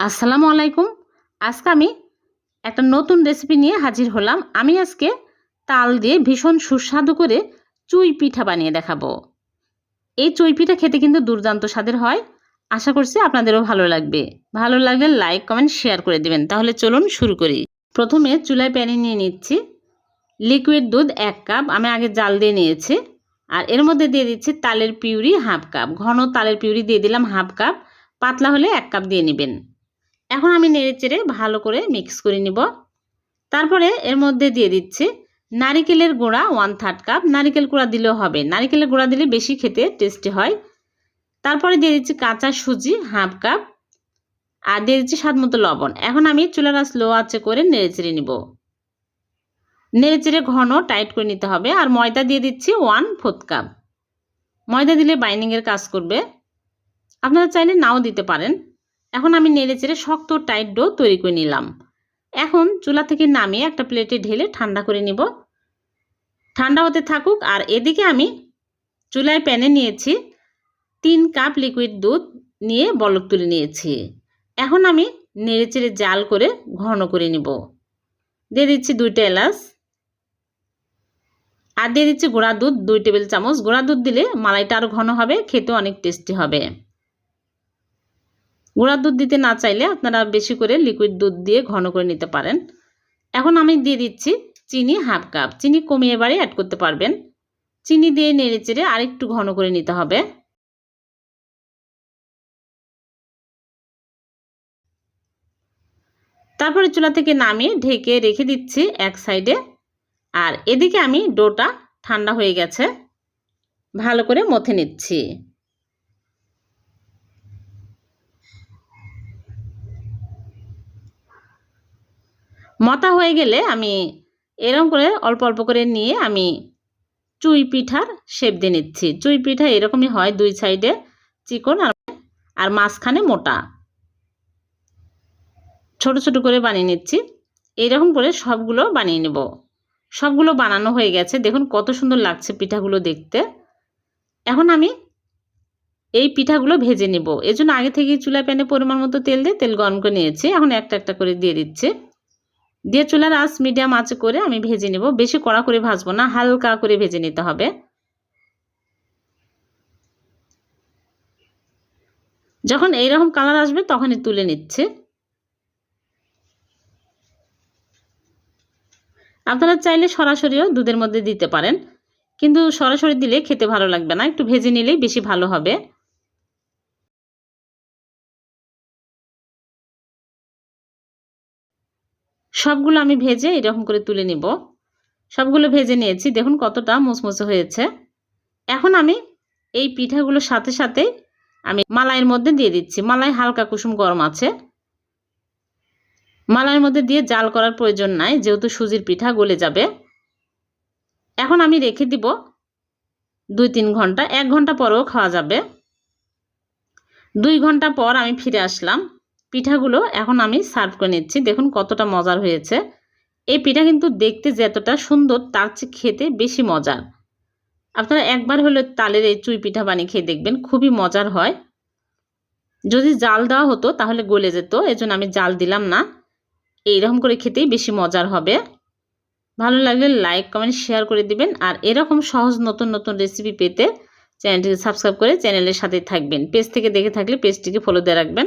আসসালামু আলাইকুম। আজকে আমি একটা নতুন রেসিপি নিয়ে হাজির হলাম। আমি আজকে তাল দিয়ে ভীষণ সুস্বাদু করে চুই পিঠা বানিয়ে দেখাবো। এই চুই পিঠা খেতে কিন্তু দুর্দান্ত স্বাদের হয়। আশা করছি আপনাদেরও ভালো লাগবে। ভালো লাগলে লাইক কমেন্ট শেয়ার করে দেবেন। তাহলে চলুন শুরু করি। প্রথমে চুলায় প্যানে নিয়ে নিচ্ছি লিকুইড দুধ এক কাপ আমি আগে জাল দিয়ে নিয়েছি। আর এর মধ্যে দিয়ে দিচ্ছি তালের পিউরি হাফ কাপ ঘন তালের পিউরি দিয়ে দিলাম হাফ কাপ পাতলা হলে এক কাপ দিয়ে নেবেন। এখন আমি নেড়ে চেড়ে ভালো করে মিক্স করে নিব। তারপরে এর মধ্যে দিয়ে দিচ্ছি নারিকেলের গুঁড়া ওয়ান থার্ড কাপ নারিকেল গুঁড়া দিলেও হবে। নারিকেলের গুঁড়া দিলে বেশি খেতে টেস্টি হয়। তারপরে দিয়ে দিচ্ছি কাঁচা সুজি হাফ কাপ আর দিয়ে দিচ্ছি স্বাদ মতো লবণ। এখন আমি চুলার আঁচে করে নেড়ে চেড়ে নিব। নেড়ে চেড়ে ঘন টাইট করে নিতে হবে। আর ময়দা দিয়ে দিচ্ছি ওয়ান ফোর্থ কাপ ময়দা দিলে বাইন্ডিংয়ের কাজ করবে। আপনারা চাইলে নাও দিতে পারেন। এখন আমি নেড়ে চেড়ে শক্ত টাইট ডো তৈরি করে নিলাম। এখন চুলা থেকে নামিয়ে একটা প্লেটে ঢেলে ঠান্ডা করে নিব। ঠান্ডা হতে থাকুক, আর এদিকে আমি চুলায় প্যানে নিয়েছি তিন কাপ লিকুইড দুধ নিয়ে বলক তুলে নিয়েছি। এখন আমি নেড়ে চেড়ে জাল করে ঘন করে নিব। দিয়ে দিচ্ছি দুইটা এলাচ। আর দিয়ে দিচ্ছি গোড়া দুধ, দুই টেবিল চামচ। গোড়া দুধ দিলে মালাইটা আরও ঘন হবে খেতে অনেক টেস্টি হবে। গুঁড়া দুধ দিতে না চাইলে আপনারা বেশি করে লিকুইড দুধ দিয়ে ঘন করে নিতে পারেন। এখন আমি দিয়ে দিচ্ছি চিনি হাফ কাপ। চিনি কমিয়ে বাড়ি অ্যাড করতে পারবেন। চিনি দিয়ে নেড়ে চেড়ে আরেকটু ঘন করে নিতে হবে। তারপরে চুলা থেকে নামিয়ে ঢেকে রেখে দিচ্ছি এক সাইডে। আর এদিকে আমি ডোটা ঠান্ডা হয়ে গেছে। ভালো করে মথে নিচ্ছি। মতা হয়ে গেলে আমি এরকম করে অল্প অল্প করে নিয়ে আমি চুই পিঠার শেপ দিয়ে নিচ্ছি। চুই পিঠা এরকমই হয় দুই সাইডে চিকন আর আর মাঝখানে মোটা। ছোট ছোট করে বানিয়ে নিচ্ছি। এইরকম করে সবগুলো বানিয়ে নেব। সবগুলো বানানো হয়ে গেছে। দেখুন কত সুন্দর লাগছে পিঠাগুলো দেখতে। এখন আমি এই পিঠাগুলো ভেজে নেব। এজন্য আগে থেকে চুলা প্যানে পরিমাণ মতো তেল দিয়ে তেল গরম করে নিয়েছি। এখন একটা একটা করে দিয়ে দিচ্ছি। দিয়ে চুলার আঁচ মিডিয়াম আঁচে করে আমি ভেজে নেব। বেশি কড়া করে ভাজবো না, হালকা করে ভেজে নিতে হবে। যখন এইরকম কালার আসবে তখনই তুলে নিচ্ছে। আপনারা চাইলে সরাসরিও দুধের মধ্যে দিতে পারেন, কিন্তু সরাসরি দিলে খেতে ভালো লাগবে না, একটু ভেজে নিলেই বেশি ভালো হবে। সবগুলো আমি ভেজে এরকম করে তুলে নিব। সবগুলো ভেজে নিয়েছি। দেখুন কতটা মুচমুচে হয়েছে। এখন আমি এই পিঠাগুলোর সাথে সাথে আমি মালাইয়ের মধ্যে দিয়ে দিচ্ছি। মালাই হালকা কুসুম গরম আছে। মালাইয়ের মধ্যে দিয়ে জাল করার প্রয়োজন নাই, যেহেতু সুজির পিঠা গলে যাবে। এখন আমি রেখে দিব দুই তিন ঘণ্টা। এক ঘণ্টা পরেও খাওয়া যাবে। দুই ঘণ্টা পর আমি ফিরে আসলাম। পিঠাগুলো এখন আমি সার্ভ করে নিচ্ছি। দেখুন কতটা মজার হয়েছে। এই পিঠা কিন্তু দেখতে যতটা সুন্দর, তার চেয়ে খেতে বেশি মজার। আপনারা একবার হলে তালের এই চুই পিঠা বানিয়ে খেয়ে দেখবেন, খুবই মজার হয়। যদি জাল দেওয়া হতো তাহলে গলে যেত, এজন্য আমি জাল দিলাম না। এইরকম করে খেতেই বেশি মজার হবে। ভালো লাগলে লাইক, কমেন্ট, শেয়ার করে দিবেন। আর এরকম সহজ নতুন নতুন রেসিপি পেতে চ্যানেলটিকে সাবস্ক্রাইব করে চ্যানেলের সাথে থাকবেন। পেজ থেকে দেখে থাকলে পেজটিকে ফলো দিয়ে রাখবেন।